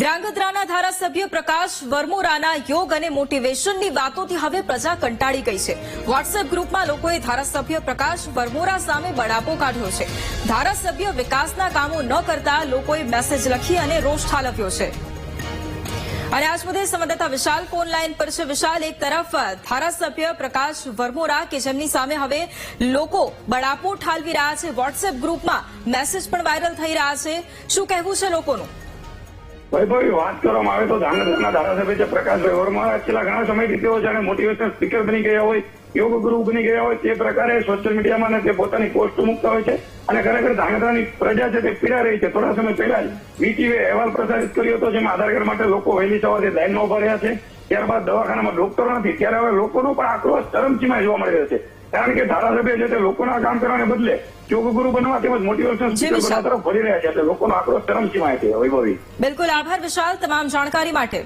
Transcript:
ધ્રાંગધ્રાના ધારાસભ્ય પ્રકાશ વર્મોરાના યોગ અને મોટિવેશનની વાતોથી હવે પ્રજા કંટાળી ગઈ છે. વોટ્સએપ ગ્રુપમાં લોકોએ ધારાસભ્ય પ્રકાશ વર્મોરા સામે બળાપો કાઢ્યો છે. ધારાસભ્ય વિકાસના કામો ન કરતા લોકોએ મેસેજ લખી અને રોષ ઠાલવ્યો છે. અને આજ મુદ્દે સંવાદદાતા વિશાલ ફોન લાઈન પર છે. વિશાલ, એક તરફ ધારાસભ્ય પ્રકાશ વર્મોરા કે જેમની સામે હવે લોકો બળાપો ઠાલવી રહ્યા છે. વોટ્સએપ ગ્રુપમાં મેસેજ પણ વાયરલ થઈ રહ્યા છે. શું કહેવું છે લોકોનું? વૈભવી વાત કરવામાં આવે તો ધાંગધ્રાના ધારાસભ્ય છે પ્રકાશભાઈ વર્મા છેલ્લા ઘણા સમયથી તેઓ જાણે મોટિવેશનલ સ્પીકર બની ગયા હોય, યોગ ગુરુ બની ગયા હોય, તે પ્રકારે સોશિયલ મીડિયામાં તે પોતાની પોસ્ટ મૂકતા હોય છે અને ખરેખર ધાંગધ્રાની પ્રજા છે તે પીડા રહી છે. થોડા સમય પહેલા જ વીટીવે અહેવાલ પ્રસારિત કર્યો હતો, જેમાં આધાર કાર્ડ માટે લોકો વહેલી સવારે લાઈનમાં ઊભા રહ્યા છે. ત્યારબાદ દવાખાનામાં ડોક્ટરો નથી. ત્યારે હવે લોકોનો પણ આક્રોશ ચરમસીમાં જોવા મળી રહ્યો છે. કારણ કે ધારાસભ્ય છે તે લોકોના કામ કરવાને બદલે યોગ ગુરુ બનવા તેમજ મોટિવેશનલ સ્પીકર તરફ ફરી રહ્યા છે. એટલે લોકોનો આક્રોશ ચરમસીમાએ છે વૈભવી. બિલકુલ આભાર વિશાલ. તમામ જાણકારી માટે.